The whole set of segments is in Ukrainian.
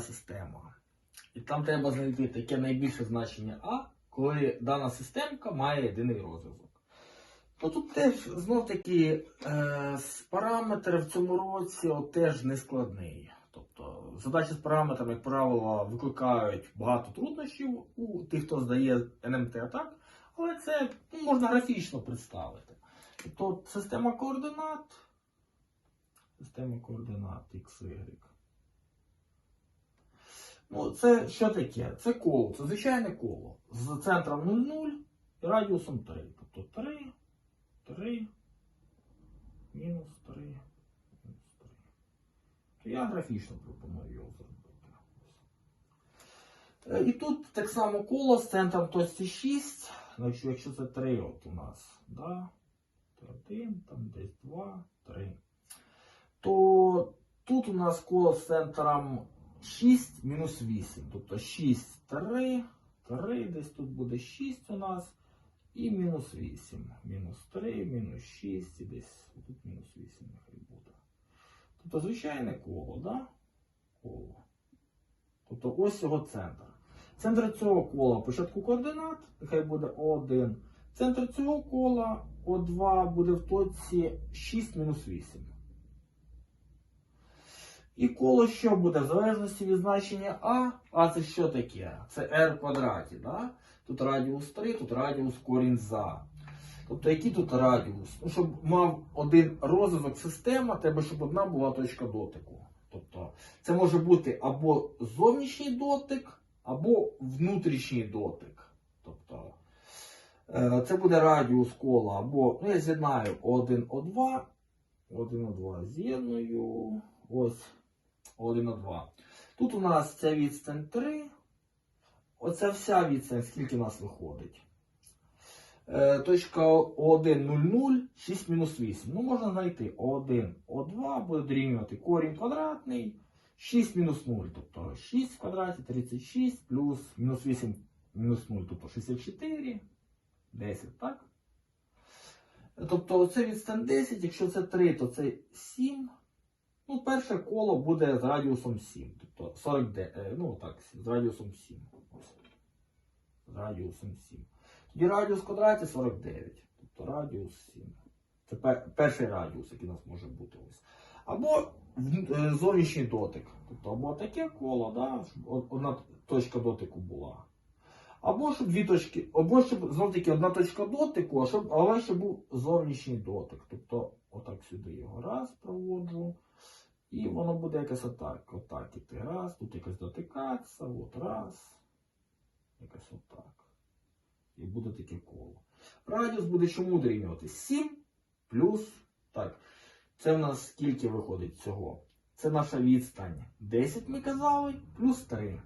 система. І там треба знайти таке найбільше значення А, коли дана системка має єдиний розв'язок. То тут теж знов таки е, параметр в цьому році от, теж не складний. Тобто задачі з параметрами, як правило, викликають багато труднощів у тих, хто здає НМТ так, але це ну, можна графічно представити. Тобто система координат, система координат X, Y. Ну, це що таке? Це коло, це звичайне коло. З центром 0,0 і радіусом 3. Тобто 3, 3, мінус 3, мінус 3. То я графічно пропоную його зробити. Е, І тут так само коло з центром точці 6. Ну, якщо, якщо це 3 от у нас, да? то 1, там десь 2, 3. То тут у нас коло з центром 6 мінус 8. Тобто 6, 3, 3, десь тут буде 6 у нас. І мінус 8. Мінус 3, мінус 6, і десь тут мінус 8 нехай буде. Тобто звичайне коло, да? Коло. Тобто ось його центр. Центр цього кола початку координат, нехай буде О1. Центр цього кола О2 буде в точці 6 мінус 8. І коло що буде? В залежності від значення А. А це що таке? Це r квадраті. Да? Тут радіус 3, тут радіус корінь за. Тобто, який тут радіус? Ну, щоб мав один розвиток система, треба, щоб одна була точка дотику. Тобто, це може бути або зовнішній дотик, або внутрішній дотик. Тобто, е, це буде радіус кола, або, ну я з'єднаю О1, О2, О1, О2 з'єдную. Ось 1 на 2. Тут у нас ця відстань 3. Оця вся відстань, скільки у нас виходить? Е, точка О1, 0, 0, 6 мінус 8. Ну, можна знайти О1, О2 буде дорівнювати корінь квадратний, 6 мінус 0, тобто 6 в квадраті 36, плюс мінус 8 мінус 0, тобто 64, 10, так? Тобто це відстань 10, якщо це 3, то це 7. Ну, перше коло буде з радіусом 7. Тобто 40, е, ну так, з радіусом 7. Ось. З радіусом 7. Тоді радіус квадраті 49. Тобто радіус 7. Це перший радіус, який у нас може бути ось. Або е, зовнішній дотик. Тобто або таке коло, да, щоб одна точка дотику була. Або щоб дві точки, або щоб знов таки одна точка дотику, а щоб, але щоб був зовнішній дотик. Тобто, отак сюди його раз проводжу. І воно буде якось отак. Отак іти. Раз, тут якось дотикатися, от раз. Якось отак. І буде таке коло. Радіус буде чому дорівнювати? 7 плюс. Так. Це в нас скільки виходить цього? Це наша відстань. 10 ми казали, плюс 3.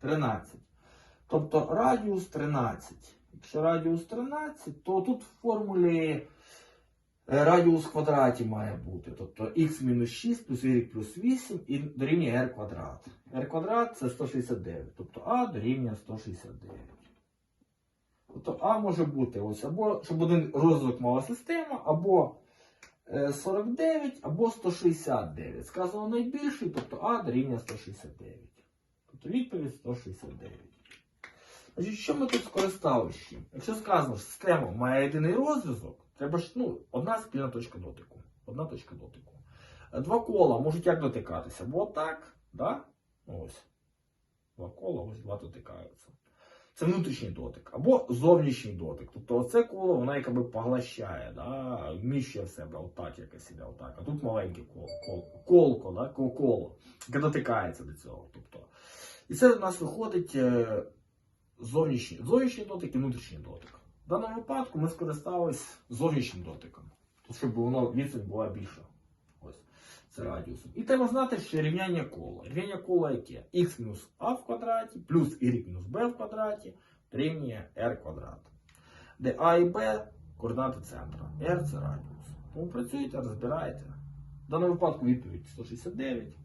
13. Тобто радіус 13. Якщо радіус 13, то тут в формулі е, радіус квадраті має бути. Тобто х мінус 6 плюс y плюс 8 і дорівнює r квадрат. r квадрат це 169. Тобто а дорівнює 169. Тобто А може бути ось або щоб один розвиток мала система, або е, 49, або 169. Сказано найбільший, тобто А дорівнює 169. Тобто відповідь 169. Значить, що ми тут скористалися? чим? Якщо сказано, що система має єдиний розв'язок, треба ж ну, одна спільна точка дотику. Одна точка дотику. Два кола можуть як дотикатися? Або так, да? ось. Два кола, ось два дотикаються. Це внутрішній дотик, або зовнішній дотик. Тобто оце коло воно якби поглощає, да? вміщує в себе отак якось іде, отак. А тут маленьке коло, коло, колко, да? коло, яке дотикається до цього. Тобто, і це у нас виходить е, зовнішній, зовнішній дотик і внутрішній дотик. В даному випадку ми скористались зовнішнім дотиком, щоб воно відстань була більша. Це радіусом. І треба знати, що рівняння кола. Рівняння кола яке? х мінус а в квадраті плюс y мінус b в квадраті дорівнює r квадрат. Де а і b координати центра. r це радіус. Тому працюєте, розбираєте. В даному випадку відповідь 169.